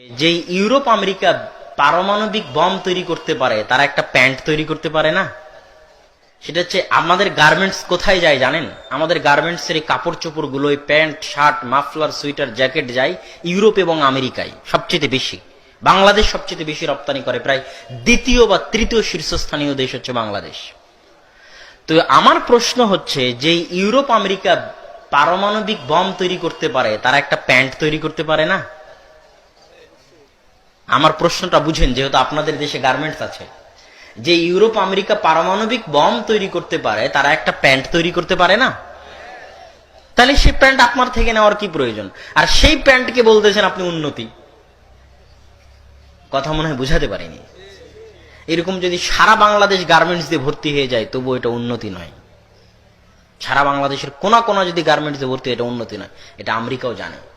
যে Europe America পারমাণবিক bomb তৈরি করতে পারে, তারা একটা প্যান্ট তৈরি করতে পারে না? সেটা হচ্ছে আমাদের গার্মেন্টস কোথায় যায় জানেন? আমাদের গার্মেন্টস এর কাপড় চোপড়গুলো pant, shirt, muffler, sweater, jacket যায় ইউরোপ এবং আমেরিকায় সবচেয়ে বেশি। বাংলাদেশ সবচেয়ে বেশি রপ্তানি করে, প্রায় দ্বিতীয় বা তৃতীয় শীর্ষস্থানীয় দেশ হচ্ছে বাংলাদেশ। তো আমার প্রশ্ন হচ্ছে, যে ইউরোপ আমেরিকা পারমাণবিক বম তৈরি করতে পারে, তারা একটা প্যান্ট তৈরি করতে পারে না? আমার প্রশ্নটা বুঝেন, যেহেতু আপনাদের দেশে গার্মেন্টস আছে। যে ইউরোপ, আমেরিকা পারমাণবিক বম তৈরি করতে পারে, তারা একটা প্যান্ট তৈরি করতে পারে না? তাহলে সেই প্যান্ট আপনার থেকে নেওয়ার কি প্রয়োজন? আর সেই প্যান্টকে বলতেছেন আপনি উন্নতি। কথা মনে হয় বুঝাতে পারিনি। এরকম যদি সারা বাংলাদেশ গার্মেন্টস দিয়ে ভর্তি হয়ে যায় তবু এটা উন্নতি নয়। সারা বাংলাদেশের কোনা কোনা যদি গার্মেন্টস দিয়ে ভর্তি এটা উন্নতি নয়। এটা আমেরিকাও জানে।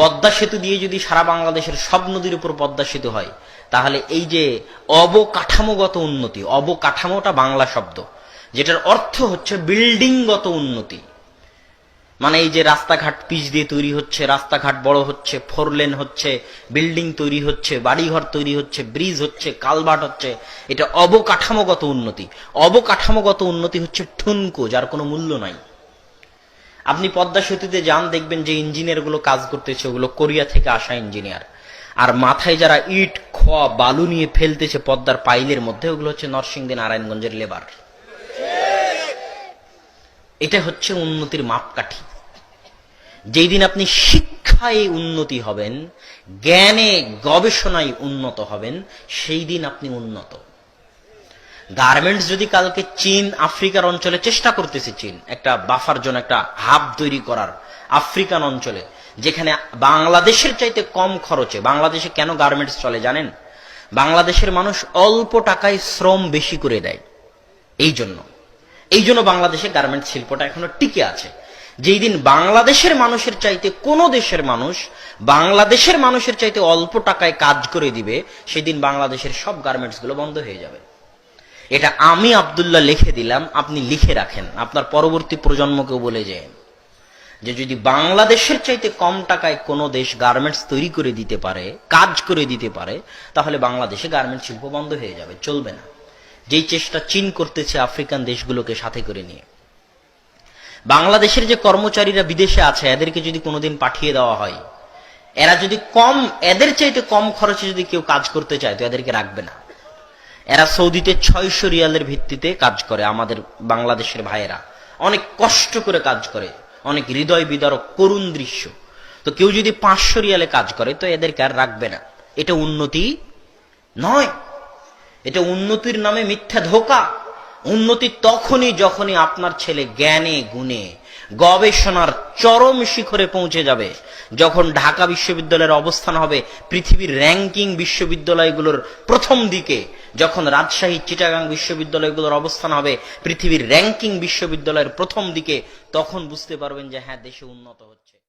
পদ্মা সেতু দিয়ে যদি সারা বাংলাদেশের সব নদীর উপর পদ্মা সেতু হয়, তাহলে এই যে অবকাঠামোগত উন্নতি, অবকাঠামোটা বাংলা শব্দ, যেটার অর্থ হচ্ছে বিল্ডিংগত উন্নতি। মানে এই যে রাস্তাঘাট পিচ দিয়ে তৈরি হচ্ছে, রাস্তাঘাট বড় হচ্ছে, ফোর লেন হচ্ছে, বিল্ডিং তৈরি হচ্ছে, বাড়িঘর তৈরি হচ্ছে, ব্রিজ হচ্ছে, কালভার্ট হচ্ছে, এটা অবকাঠামোগত উন্নতি। অবকাঠামোগত উন্নতি হচ্ছে ঠুনকো, যার কোনো মূল্য নাই। আপনি পদ্মা সেতুতে যান, দেখবেন যে ইঞ্জিনিয়ারগুলো কাজ করতেছে, ওগুলো কোরিয়া থেকে আসা ইঞ্জিনিয়ার। আর মাথায় যারা ইট, খোয়া, বালু নিয়ে ফেলতেছে পদ্মার পাইলের মধ্যে, ওগুলো হচ্ছে নরসিংদী নারায়ণগঞ্জের লেবার। এটা হচ্ছে উন্নতির মাপকাঠি। যেই দিন আপনি শিক্ষায় উন্নতি হবেন, জ্ঞানে গবেষণায় উন্নত হবেন সেই দিন আপনি উন্নত। গার্মেন্টস যদি কালকে চীন, আফ্রিকার অঞ্চলে চেষ্টা করতেছে চীন, একটা বাফার জন্য একটা হাব তৈরি করার আফ্রিকান অঞ্চলে, যেখানে বাংলাদেশের চাইতে কম খরচে, বাংলাদেশে কেন গার্মেন্টস চলে জানেন? বাংলাদেশের মানুষ অল্প টাকায় শ্রম বেশি করে দেয়। এই জন্য। এই জন্য বাংলাদেশে গার্মেন্টস শিল্পটা এখনও টিকে আছে। যেই দিন বাংলাদেশের মানুষের চাইতে কোন দেশের মানুষ বাংলাদেশের মানুষের চাইতে অল্প টাকায় কাজ করে দিবে, সেদিন বাংলাদেশের সব গার্মেন্টসগুলো বন্ধ হয়ে যাবে। এটা আমি আব্দুল্লাহ লিখে দিলাম, আপনি লিখে রাখেন। আপনার পরবর্তী প্রজন্মকেও বলে যান যে যদি বাংলাদেশের চাইতে কম টাকায় কোনো দেশ গার্মেন্টস তৈরি করে দিতে পারে, কাজ করে দিতে পারে, তাহলে বাংলাদেশে গার্মেন্টস শিল্প বন্ধ হয়ে যাবে, চলবে না। যেই চেষ্টা চীন করতেছে আফ্রিকান দেশগুলোকে সাথে করে নিয়ে। বাংলাদেশের যে কর্মচারীরা বিদেশে আছে, এদেরকে যদি কোনোদিন পাঠিয়ে দেওয়া হয়, এরা যদি কম, এদের চাইতে কম খরচে যদি কেউ কাজ করতে চায়, তো এদেরকে রাখবে না। এরা সৌদিতে ছয়শো রিয়ালের ভিত্তিতে কাজ করে, আমাদের বাংলাদেশের ভাইয়েরা। অনেক কষ্ট করে কাজ করে, অনেক হৃদয় বিদারক, করুণ দৃশ্য। তো কেউ যদি পাঁচশো রিয়ালে কাজ করে, তো এদেরকে আর রাখবে না। এটা উন্নতি নয়। এটা উন্নতির নামে মিথ্যা ধোকা। উন্নতি তখনই যখনই আপনার ছেলে জ্ঞানে, গুণে গবেষণার চরম শিখরে পৌঁছে যাবে। যখন ঢাকা বিশ্ববিদ্যালয়ের অবস্থান হবে, পৃথিবীর র্যাঙ্কিং বিশ্ববিদ্যালয়গুলোর প্রথম দিকে, যখন রাজশাহী, চিটাগাং বিশ্ববিদ্যালয়গুলোর অবস্থান হবে, পৃথিবীর র্যাঙ্কিং বিশ্ববিদ্যালয়ের প্রথম দিকে, তখন বুঝতে পারবেন যে হ্যাঁ দেশে উন্নত হচ্ছে।